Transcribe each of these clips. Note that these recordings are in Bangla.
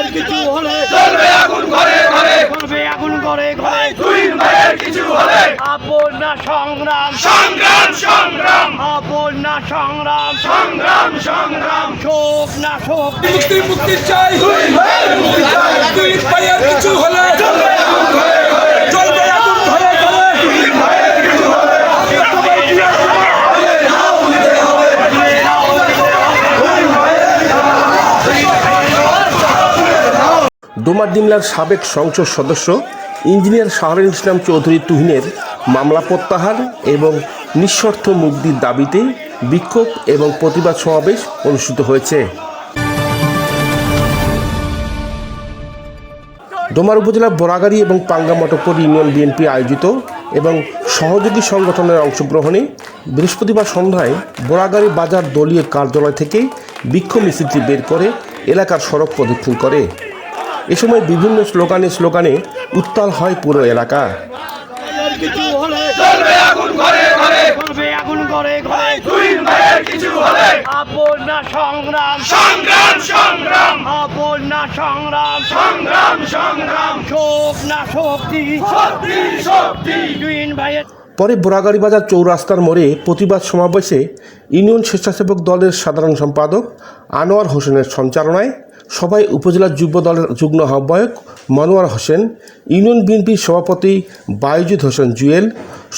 ভাইয়ের কিছু হলে। চলবে আগুন ঘরে ঘরে। চলবে আগুন ঘরে ঘরে। দুই ভাইয়ের কিছু হলে। আপন না সংগ্রাম। সংগ্রাম সংগ্রাম। আপন না সংগ্রাম। সংগ্রাম সংগ্রাম। শোক না শোক। মুক্তি মুক্তি চাই। দুই ভাইয়ের মুক্তি চাই। দুই ভাইয়ের কিছু হলে চলবে আগুন ঘরে ঘরে চলবে আগুন ঘরে ঘরে দুই ভাইয়ের কিছু হলে ডোমারডিমলার সাবেক সংসদ সদস্য, ইঞ্জিনিয়ার শাহরুল ইসলাম চৌধুরী তুহিনের মামলা প্রত্যাহার এবং নিঃশর্ত মুক্তির দাবিতে বিক্ষোভ এবং প্রতিবাদ সমাবেশ অনুষ্ঠিত হয়েছে। ডোমার উপজেলা বরাগাড়ি এবং পাঙ্গামটকপুর ইউনিয়ন বিএনপি আয়োজিত এবং সহযোগী সংগঠনের অংশগ্রহণে বৃহস্পতিবার সন্ধ্যায় বোরাগাড়ি বাজার দলীয় কার্যালয় থেকে বিক্ষোভ মিছিলটি বের করে এলাকার সড়ক প্রদক্ষিণ করে। এ সময় বিভিন্ন স্লোগানে স্লোগানে উত্তাল হয় পুরো এলাকা। ভাইয়ের কিছু হলে চলবে আগুন ঘরে ঘরে। চলবে আগুন করে ঘরে। দুই ভাইয়ের কিছু হলে আপন না সংগ্রাম। সংগ্রাম সংগ্রাম। না সংগ্রাম। সংগ্রাম সংগ্রাম। শোক না শক্তি। শক্তি শক্তি। দুই ভাইয়ের পরে বোরাগাড়ি বাজার চৌরাস্তার মোড়ে প্রতিবাদ সমাবেশে ইউনিয়ন স্বেচ্ছাসেবক দলের সাধারণ সম্পাদক আনোয়ার হোসেনের সঞ্চালনায় সবাই উপজেলা যুব দলের যুগ্ম আহ্বায়ক মনোয়ার হোসেন ইউনিয়ন বিএনপির সভাপতি বায়ুজুদ হোসেন জুয়েল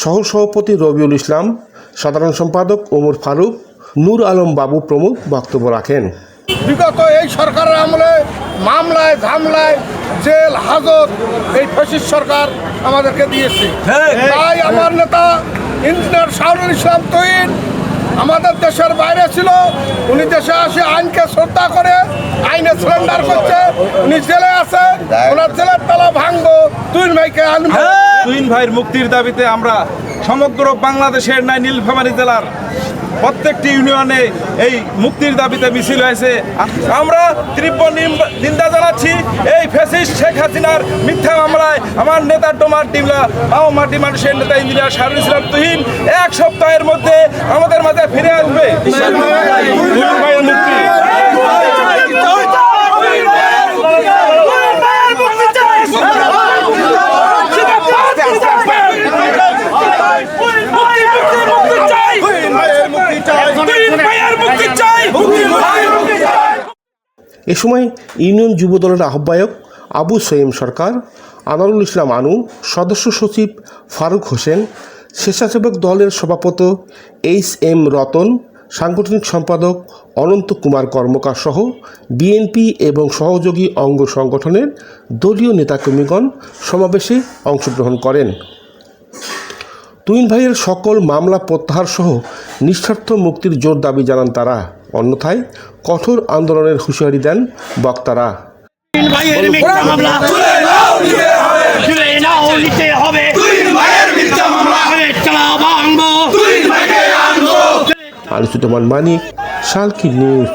সহসভাপতি রবিউল ইসলাম সাধারণ সম্পাদক ওমর ফারুক নূর আলম বাবু প্রমুখ বক্তব্য রাখেন। বিগত এই সরকারের আমলে মামলায় ঝামলায় জেল হাজত এই ফেসিস সরকার আমাদেরকে দিয়েছে। তাই আমার নেতা ইঞ্জিনিয়ার শাহরুল ইসলাম তৈন আমাদের দেশের বাইরে ছিল উনি দেশে আসে আইনকে শ্রদ্ধা করে আইনে সিলিন্ডার করছে উনি জেলে আছে ওনার জেলের তালা ভাঙবো তুই মাইকে আনব। তুহিন ভাইয়ের মুক্তির দাবিতে আমরা সমগ্র বাংলাদেশের নাই নীলফামারী জেলার প্রত্যেকটি ইউনিয়নে এই মুক্তির দাবিতে মিছিল হয়েছে। আমরা তীব্র নিন্দা জানাচ্ছি এই ফেসিস শেখ হাসিনার মিথ্যা মামলায় আমার নেতা ডোমার টিমলা আও মাটি মানুষের নেতা ইন্দিরা শাহরুল ইসলাম তুহিন এক সপ্তাহের মধ্যে আমাদের মাঝে ফিরে আসবে। এ সময় ইউনিয়ন যুব দলের আহ্বায়ক আবু সৈম সরকার, আনারুল ইসলাম আনু, সদস্য সচিব ফারুক হোসেন, স্বেচ্ছাসেবক দলের সভাপতি এইচ এম রতন, সাংগঠনিক সম্পাদক অনন্ত কুমার কর্মকার সহ বিএনপি এবং সহযোগী অঙ্গ সংগঠনের দলীয় নেতাকর্মীগণ সমাবেশে অংশগ্রহণ করেন। তুইন ভাইয়ের সকল মামলা প্রত্যাহার সহ নিঃস্বার্থ মুক্তির জোর দাবি জানান তারা। অন্যথায় কঠোর আন্দোলনের হুঁশিয়ারি দেন বক্তারা। আলোচিত মানিক শালকি নিউজ।